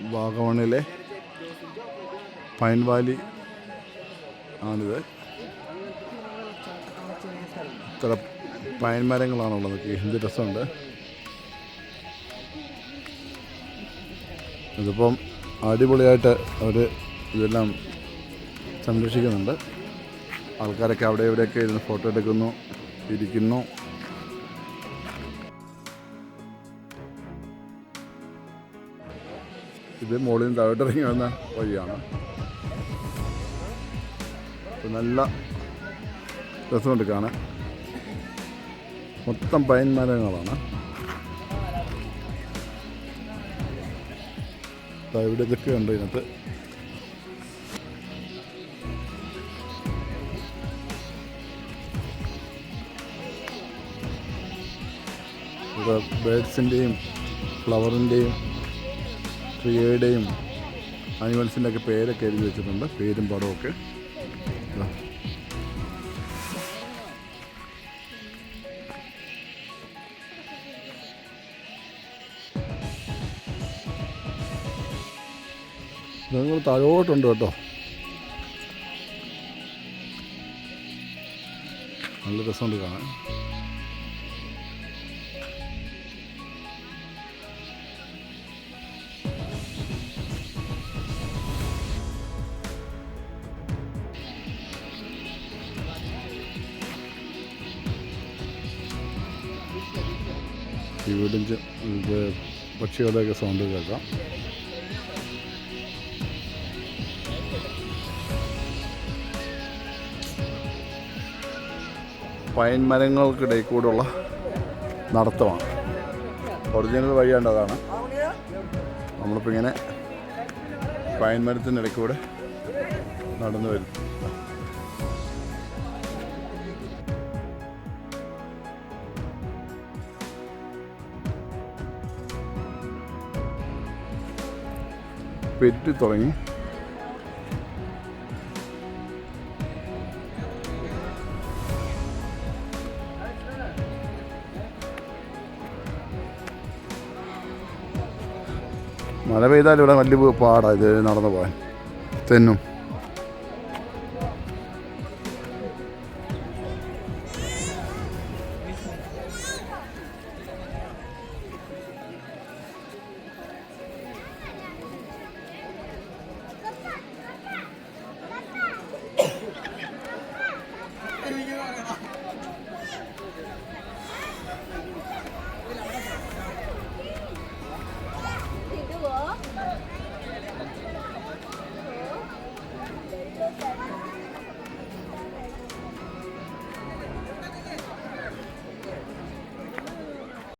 വാഗമണിലെ pine Valley ആണിത്. ഇത്ര pine മരങ്ങളാണുള്ളത്. എന്ത് രസമുണ്ട്. ഇതിപ്പം അടിപൊളിയായിട്ട് അവർ ഇതെല്ലാം സംരക്ഷിക്കുന്നുണ്ട്. ആൾക്കാരൊക്കെ അവിടെ ഇവിടെയൊക്കെ ഇരുന്ന് ഫോട്ടോ എടുക്കുന്നു ഇരിക്കുന്നു. ഇത് മുകളിൽ നിന്ന് താഴോട്ട് ഇറങ്ങി വന്ന വഴിയാണ്. നല്ല രസമുണ്ട് കാണാൻ. മൊത്തം പൈൻ മരങ്ങളാണ്. ഇവിടെ ഇതൊക്കെ ഉണ്ട് ഇതിനകത്ത്. ബേഡ്സിന്റെയും ഫ്ലവറിന്റെയും ട്രീയുടെയും അനിമൽസിന്റെ ഒക്കെ പേരൊക്കെ എഴുതി വെച്ചിട്ടുണ്ട്. പേരും ഇതാ. നിങ്ങൾ താഴോട്ടുണ്ട് കേട്ടോ. നല്ല രസമുണ്ട് കാണാൻ. വീടും പക്ഷികളുടെയൊക്കെ സൗണ്ട് കേൾക്കാം. പൈൻ മരങ്ങൾക്കിടയിൽ കൂടെയുള്ള നടത്തമാണ്. ഒറിജിനൽ വഴിയാണ്ടതാണ് നമ്മളിപ്പോൾ ഇങ്ങനെ പൈൻ മരത്തിന്റെ ഇടയ്ക്കൂടെ നടന്നു വരും പെറ്റി തുടങ്ങി. മഴ പെയ്താൽ ഇവിടെ വലിയ പാടാണ് ഇത് നടന്നു പോകാൻ. തെന്നും.